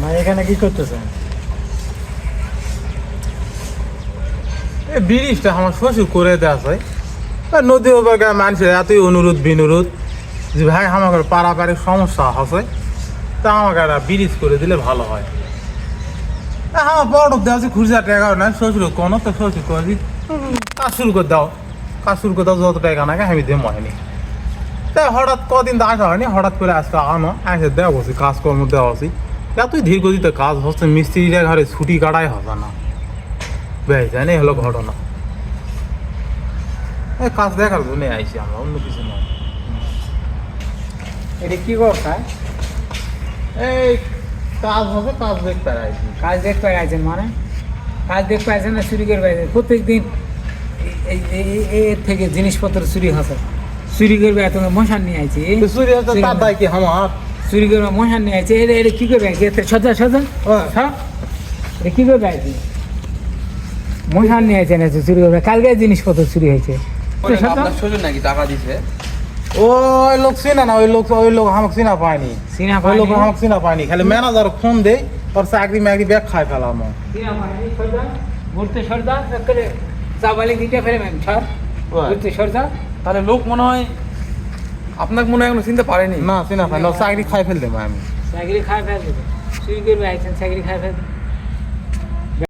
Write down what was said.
মা এখানে কি করতেছেন ব্রিজটা আমার শ্বশুর করে দেওয়া হয় নদী ওবাগে মানুষের এতই অনুরোধ বিনুরোধ যে ভাই আমাকে পারাপারিক সমস্যা আছে, তা আমাকে একটা ব্রিজ করে দিলে ভালো হয়। আমার বড় দেওয়া আছে, খুঁজা টাকা না শ্বশুর কোনো, তো শ্বশুর করে কাজ শুরু করে দাও, কাজ শুরু করে দাও, যত টাকা নাকি আমি দিয়ে ময়নি তা হঠাৎ কদিন তো আসা হয়নি, হঠাৎ করে আজকে আনো, এসে দেওয়া বসি, কাজকর্ম দেওয়া বসি। এতই ধীর গতিতে কাজ হচ্ছে মিস্ত্রিরা ঘরে ছুটি কাটাই হবে না। বেশ জানি হলো ঘটনা। কাজ দেখার জন্য আইছি আমরা অন্য কিছু নয় এটা কি করছে এই কাজ হবে কাজ দেখতে আইছি। কাজ দেখতে আছেন মানে? কাজ দেখতে আছেন না চুরি করবে আছেন প্রত্যেক দিন এর থেকে জিনিসপত্র চুরি হচ্ছে। চুরি করবে এত মশান নিয়ে আইছি। সূর্য হচ্ছে তার দায় কি আমার? চুরি করবে মশান নিয়ে আইছে এটা এটা কি করবে? এতে সজা সজা? হ্যাঁ এটা কি করবে? আইছি মশান নিয়ে আইছে না চুরি করবে। কালকে জিনিসপত্র চুরি হয়েছে। নাকি টাকা দিছে? ওই লোক চিনা না ওই লোক ওই লোক আমাকে চিনা পায়নি। সিনা ওই লোক আমাকে চিনা পায়নি। খালি ম্যানেজার ফোন দেয় ওর চাকরি ম্যাকরি ব্যাগ খাই ফেলাম। ঘুরতে সরদা করে চাবালি দিতে ফেলে ম্যাম ছাড়। ঘুরতে সরদা তাহলে লোক মনে হয় আপনাকে মনে হয় এখনও চিনতে পারেনি? না চিনা পাই চাকরি খাই ফেলতে আমি। চাকরি খাই ফেলতে? চুরি করবে আইছেন? চাকরি খাই ফেল